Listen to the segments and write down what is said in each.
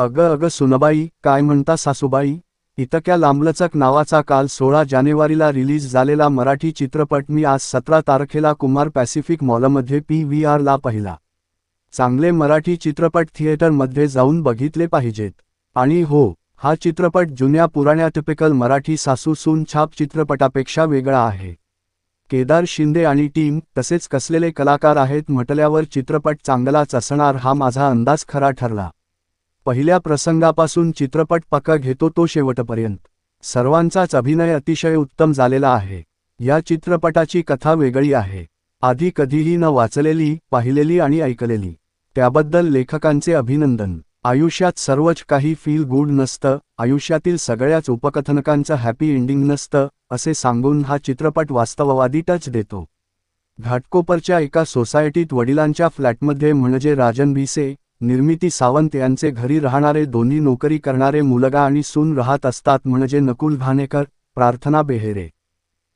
अगं अगं सुनबाई काय म्हणता सासूबाई? इतक्या लांबलचक नावाचा काल सोळा जानेवारीला रिलीज झालेला मराठी चित्रपट मी आज सतरा तारखेला कुमार पॅसिफिक मॉलमध्ये पी व्ही आरला पाहिला. चांगले मराठी चित्रपट थिएटरमध्ये जाऊन बघितले पाहिजेत. आणि हो हा चित्रपट जुन्या पुराण्या टिपिकल मराठी सासू सून छाप चित्रपटापेक्षा वेगळा आहे. केदार शिंदे आणि टीम तसेच कसलेले कलाकार आहेत म्हटल्यावर चित्रपट चांगलाच असणार हा माझा अंदाज खरा ठरला. पहिल्या प्रसंगापासून चित्रपट पक्का घेतो तो शेवटपर्यंत. सर्वांचाच अभिनय अतिशय उत्तम झालेला आहे. या चित्रपटाची कथा वेगळी आहे. आधी कधीही न वाचलेली पाहिलेली आणि ऐकलेली. त्याबद्दल लेखकांचे अभिनंदन. आयुष्यात सर्वच काही फील गुड नसतं आयुष्यातील सगळ्याच उपकथनकांचं हॅपी एंडिंग नसतं असे सांगून हा चित्रपट वास्तववादी टच देतो. घाटकोपरच्या एका सोसायटीत वडिलांच्या फ्लॅटमध्ये म्हणजे राजन भिसे निर्मिती सावंत यांचे घरी राहणारे दोन्ही नोकरी करणारे मुलगा आणि सून राहत असतात म्हणजे नकुल घाणेकर प्रार्थना बेहेरे.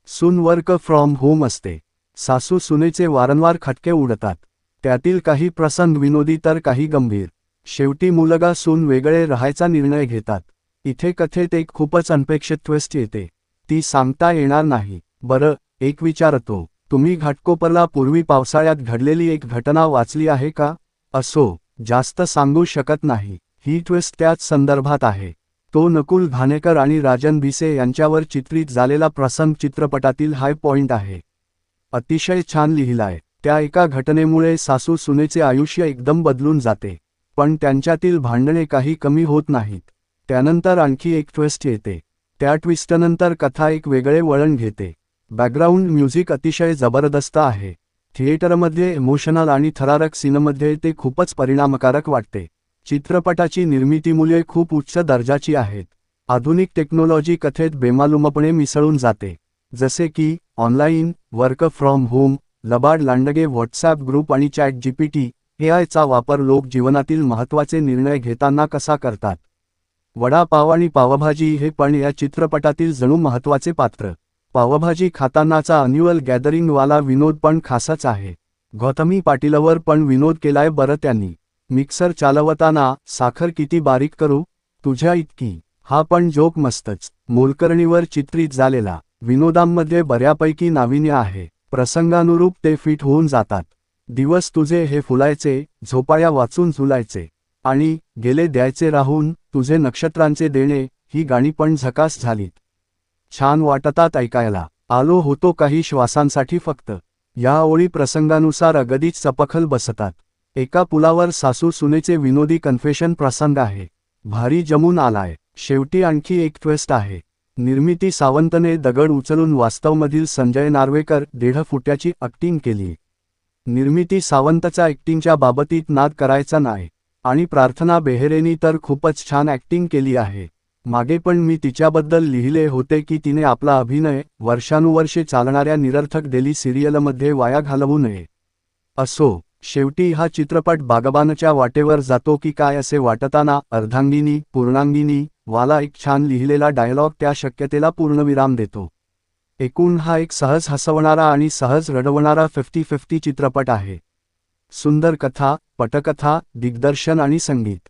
सून वर्क फ्रॉम होम असते. सासू सुनेचे वारंवार खटके उडतात. त्यातील काही प्रसंग विनोदी तर काही गंभीर. शेवटी मुलगा सून वेगळे राहायचा निर्णय घेतात. इथे कथेत एक खूपच अनपेक्षित ट्विस्ट येते. ती सांगता येणार नाही. बरं एक विचारतो. तुम्ही घाटकोपरला पूर्वी पावसाळ्यात घडलेली एक घटना वाचली आहे का? असो. जास्त सांगू शकत नाही. ही ट्विस्ट त्याच संदर्भात आहे. तो नकुल घाणेकर आणि राजन भिसे यांच्यावर चित्रित झालेला प्रसंग चित्रपटातील हाय पॉइंट आहे. अतिशय छान लिहिलाय. त्या एका घटनेमुळे सासू सुनेचे आयुष्य एकदम बदलून जाते. पण त्यांच्यातील भांडणे काही कमी होत नाहीत. त्यानंतर आणखी एक ट्विस्ट येते. त्या ट्विस्टनंतर कथा एक वेगळे वळण घेते. बॅकग्राऊंड म्युझिक अतिशय जबरदस्त आहे. थिएटरमध्ये इमोशनल आणि थरारक सीनमध्ये ते खूपच परिणामकारक वाटते. चित्रपटाची निर्मितीमुळे खूप उच्च दर्जाची आहेत. आधुनिक टेक्नॉलॉजी कथेत बेमालूमपणे मिसळून जाते. जसे की ऑनलाईन वर्क फ्रॉम होम लबाड लांडगे व्हॉट्सॲप ग्रुप आणि चॅट जीपीटी एआयचा वापर लोक जीवनातील महत्त्वाचे निर्णय घेताना कसा करतात. वडापाव आणि पावभाजी हे पण या चित्रपटातील जणू महत्त्वाचे पात्र. पावभाजी खातानाचा अन्युअल गॅदरिंगवाला विनोद पण खासाच आहे. गौतमी पाटीलवर पण विनोद केलाय बरं त्यांनी. मिक्सर चालवताना साखर किती बारीक करू? तुझ्या इतकी. हा पण जोक मस्तच. मोलकर्णीवर चित्रित झालेला. विनोदांमध्ये बऱ्यापैकी नाविन्य आहे. प्रसंगानुरूप ते फिट होऊन जातात. दिवस तुझे हे फुलायचे झोपाया वाचून झुलायचे. आणि गेले द्यायचे राहून तुझे नक्षत्रांचे देणे ही गाणी पण झकास झालीत. छान वाटतात ऐकायला. आलो होतो काही श्वासांसाठी फक्त. या ओळी प्रसंगानुसार अगदीच चपखल बसतात. एका पुलावर सासू सुनेचे विनोदी कन्फेशन प्रसंग आहे. भारी जमून आलाय. शेवटी आणखी एक ट्वेस्ट आहे. निर्मिती सावंतने दगड उचलून वास्तवमधील संजय नार्वेकर दीड फुट्याची ॲक्टिंग केली. निर्मिती सावंतचा ॲक्टिंगच्या बाबतीत नाद करायचा नाही. आणि प्रार्थना बेहेरेनी तर खूपच छान ॲक्टिंग केली आहे. मागे पण मी तिच्याबद्दल लिहिले होते की तिने आपला अभिनय वर्षानुवर्षे चालणाऱ्या निरर्थक डेली सिरियलमध्ये वाया घालवू नये. असो शेवटी हा चित्रपट बागबानच्या वाटेवर जातो की काय असे वाटताना अर्धांगिनी पूर्णांगिनी वाला एक छान लिहिलेला डायलॉग त्या शक्यतेला पूर्णविराम देतो. एकूण हा एक सहज हसवणारा आणि सहज रडवणारा फिफ्टी फिफ्टी चित्रपट आहे. सुंदर कथा पटकथा दिग्दर्शन आणि संगीत.